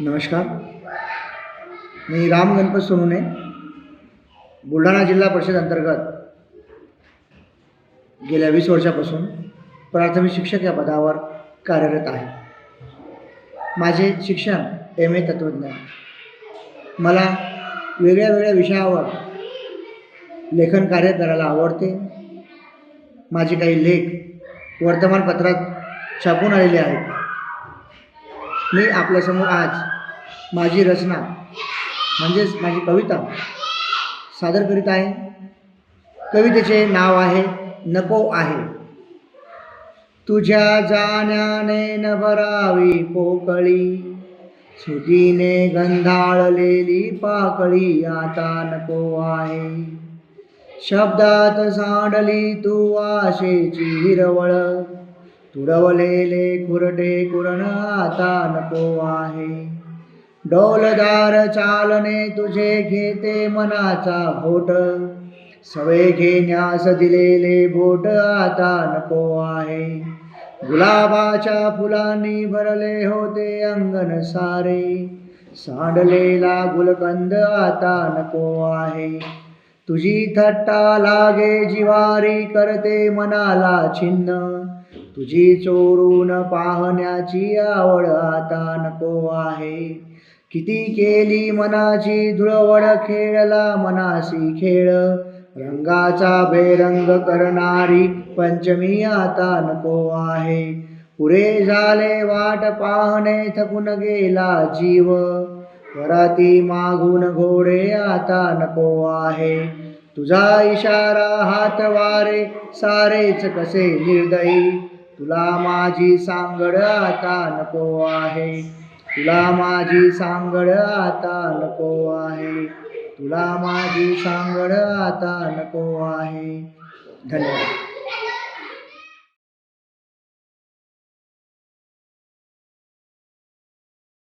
नमस्कार. मी राम गणपत सोनुने बुलढाणा जिल्हा परिषद अंतर्गत गेल्या वीस वर्षापासून प्राथमिक शिक्षक या पदावर कार्यरत आहे. माझे शिक्षण एम ए तत्त्वज्ञान. मला वेगळ्या वेगळ्या विषयावर लेखन कार्य करायला आवडते. माझे काही लेख वर्तमानपत्रात छापून आलेले आहेत. मी आपल्यासमोर आज माझी रचना म्हणजेच माझी कविता सादर करीत आहे. कवितेचे नाव आहे नको आहे. तुझ्या जाण्याने न भरावी पोकळी सुटीने गंधाळलेली पाकळी आता नको आहे. शब्दात सांडली तू आशेची हिरवळ तुडवलेले कुरडे कुरण आता नको आहे. डौलदार चालने तुझे घेते मनाचा बोट सवे घेण्यास दिलेले बोट आता नको आहे. गुलाबाच्या फुलांनी भरले होते अंगण सारे. सांडलेला गुलकंद आता नको आहे. तुझी थट्टा लागे जिवारी करते मनाला छिन्न. तुझी चोरून पाहण्याची आवड आता नको आहे. किती केली मनाची धुळवड खेळला मनाशी खेळ. रंगाचा बेरंग करणारी पंचमी आता नको आहे. पुरे झाले वाट पाहणे थकून गेला जीव. वराती मागून घोडे आता नको आहे. तुझा इशारा हात वारे सारेच कसे निर्दयी. तुला माझी सांगड आता नको आहे. तुला माझी सांगड आता नको आहे. तुला माझी सांगड आता नको आहे. धन्यवाद.